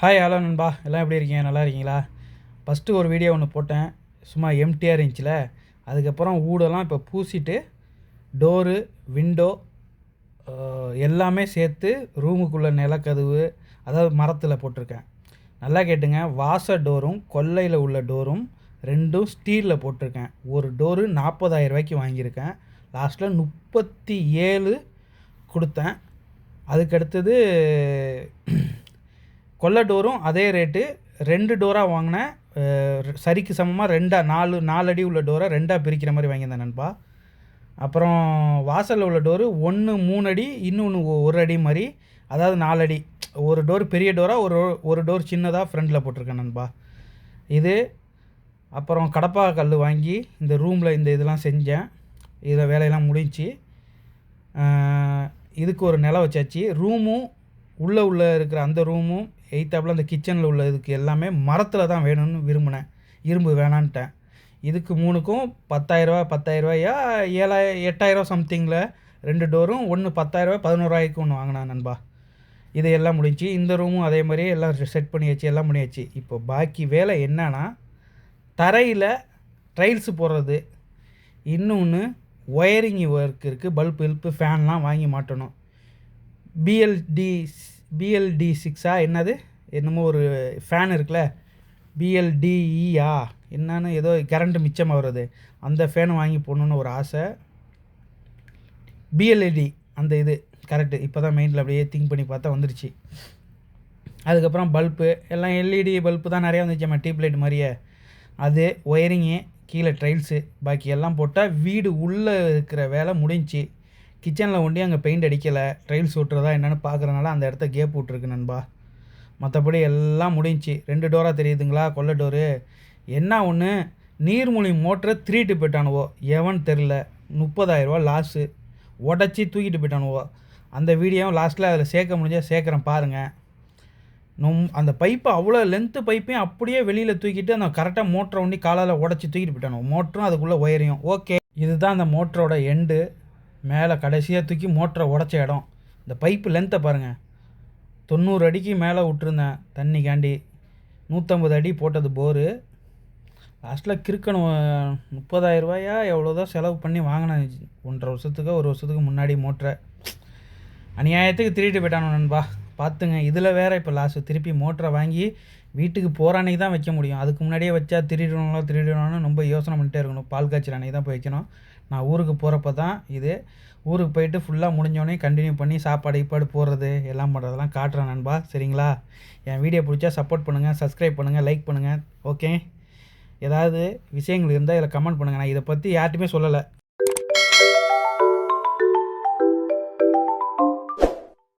Hi hello நண்பா. எல்லாம் எப்படி இருக்கீங்க? நல்லா இருக்கீங்களா? ஃபஸ்ட்டு ஒரு வீடியோ ஒன்று போட்டேன். சும்மா எம்டிஆர் இருந்துச்சுல. அதுக்கப்புறம் ஊடெல்லாம் இப்போ பூசிட்டு டோரு விண்டோ எல்லாமே சேர்த்து ரூமுக்குள்ளே நிலக்கதவு அதாவது மரத்தில் போட்டிருக்கேன். நல்லா கேட்டுங்க. வாச டோரும் கொல்லையில் உள்ள டோரும் ரெண்டும் ஸ்டீலில் போட்டிருக்கேன். ஒரு டோரு நாற்பதாயிரம் ரூபாய்க்கு வாங்கியிருக்கேன். லாஸ்ட்டில் முப்பத்தி ஏழு கொடுத்தேன். அதுக்கடுத்தது கொல்லை டோரும் அதே ரேட்டு ரெண்டு டோராக வாங்கினேன் சரிக்கு சமமாக ரெண்டாக நாலு நாலு அடி உள்ள டோரை ரெண்டாக பிரிக்கிற மாதிரி வாங்கியிருந்தேன் நண்பா. அப்புறம் வாசலில் உள்ள டோரு ஒன்று மூணு அடி இன்னொன்று ஒரு அடி மாதிரி அதாவது நாலு அடி. ஒரு டோர் பெரிய டோராக ஒரு ஒரு டோர் சின்னதாக ஃப்ரண்டில் போட்டிருக்கேன் நண்பா. இது அப்புறம் கடப்பா கல் வாங்கி இந்த ரூமில் இந்த இதெல்லாம் செஞ்சேன். இதில் வேலையெல்லாம் முடிஞ்சு இதுக்கு ஒரு நிலம் வச்சாச்சு. ரூமும் உள்ளே உள்ளே இருக்கிற அந்த ரூமும் எயித்தாப்பில் அந்த கிச்சனில் உள்ள இதுக்கு எல்லாமே மரத்தில் தான் வேணும்னு விரும்பினேன். இரும்பு வேணான்ட்டேன். இதுக்கு மூணுக்கும் பத்தாயிரரூவா பத்தாயிரரூவாயா ஏழாய எட்டாயிரம் சம்திங்கில் ரெண்டு டோரும் ஒன்று பத்தாயிரரூவா பதினோருவாய்க்கு ஒன்று வாங்கினான் நண்பா. இது எல்லாம் முடிஞ்சு இந்த ரூமும் அதே மாதிரியே எல்லாம் செட் பண்ணியாச்சு எல்லாம் பண்ணியாச்சு. இப்போ பாக்கி வேலை என்னன்னா தரையில் ட்ரைல்ஸு போடுறது. இன்னொன்று ஒயரிங் ஒர்க் இருக்குது பல்ப் இல்ப்பு ஃபேன்லாம் வாங்கி மாட்டணும். பிஎல்டி பிஎல்டி சிக்ஸா என்னது? என்னமோ ஒரு ஃபேன் இருக்குல்ல. பிஎல்டிஇயா என்னன்னு ஏதோ கரண்ட்டு மிச்சமாக வருது அந்த ஃபேனை வாங்கி போடணுன்னு ஒரு ஆசை. பிஎல்இடி அந்த இது கரெக்டு இப்போ தான் மைண்டில் அப்படியே திங்க் பண்ணி பார்த்தா வந்துருச்சு. அதுக்கப்புறம் பல்ப்பு எல்லாம் எல்இடி பல்ப்பு தான் நிறையா வந்துச்சு. டியூப் லைட் மாதிரியே. அது ஒயரிங்கு கீழே ட்ரைல்ஸு பாக்கி எல்லாம் போட்டால் வீடு உள்ளே இருக்கிற வேலை முடிஞ்சு கிச்சனில் ஒண்டி அங்கே பெயிண்ட் அடிக்கலை ட்ரெயில்ஸ் ஓட்டுறதா என்னென்னு பார்க்குறதுனால அந்த இடத்த கேப் விட்ருக்கு நண்பா. மற்றபடி எல்லாம் முடிஞ்சிச்சு. ரெண்டு டோராக தெரியுதுங்களா? கொல்லை டோரு. என்ன ஒன்று நீர்மொழி மோட்டரை திருட்டு போயிட்டானுவோ. எவன் தெரில முப்பதாயிரரூவா லாஸு உடச்சி தூக்கிட்டு போயிட்டானுவோ. அந்த வீடியோவும் லாஸ்ட்டில் அதில் சேர்க்க முடிஞ்சால் சேர்க்குறேன் பாருங்கள் நொம் அந்த பைப்பை அவ்வளோ லென்த்து பைப்பையும் அப்படியே வெளியில் தூக்கிட்டு அந்த கரெக்டாக மோட்டரை ஒண்டி காலால் உடச்சி தூக்கிட்டு போயிட்டானோ மோட்டரும் அதுக்குள்ளே ஒயரையும் ஓகே இதுதான் அந்த மோட்டரோட எண்டு மேலே கடைசியாக தூக்கி மோட்டரை உடச்ச இடம். இந்த பைப்பு லென்த்தை பாருங்கள் தொண்ணூறு அடிக்கு மேலே விட்டுருந்தேன் தண்ணிக்காண்டி. நூற்றம்பது அடி போட்டது போரு லாஸ்ட்டில் கிறுக்கணும் முப்பதாயிரரூபாயா எவ்வளோதான் செலவு பண்ணி வாங்கினேன். ஒன்றரை வருஷத்துக்கு ஒரு வருஷத்துக்கு முன்னாடி மோட்டரை. அநியாயத்துக்கு திருட்டு போயிட்டானோ நண்பா. பார்த்துங்க இதில் வேறு இப்போ லாஸ்ட்டு திருப்பி மோட்டரை வாங்கி வீட்டுக்கு போகிற அன்னைக்கு தான் வைக்க முடியும். அதுக்கு முன்னாடியே வச்சா திருடணுங்களோ திருடணும்னு ரொம்ப யோசனை பண்ணிட்டே இருக்கணும். பால் காய்ச்சல் அன்னைக்கு தான் போய் வைக்கணும். நான் ஊருக்கு போகிறப்ப தான் இது. ஊருக்கு போயிட்டு ஃபுல்லாக முடிஞ்சோடனே கண்டினியூ பண்ணி சாப்பாடு கீப்பாடு போடுறது எல்லாம் பண்ணுறதெல்லாம் காட்டுறேன் நண்பா. சரிங்களா? என் வீடியோ பிடிச்சா சப்போர்ட் பண்ணுங்கள் சப்ஸ்கிரைப் பண்ணுங்கள் லைக் பண்ணுங்கள் ஓகே ஏதாவது விஷயங்கள் இருந்தால் இதில் கமெண்ட் பண்ணுங்கள் நான் இதை பற்றி யார்ட்டுமே சொல்லலை.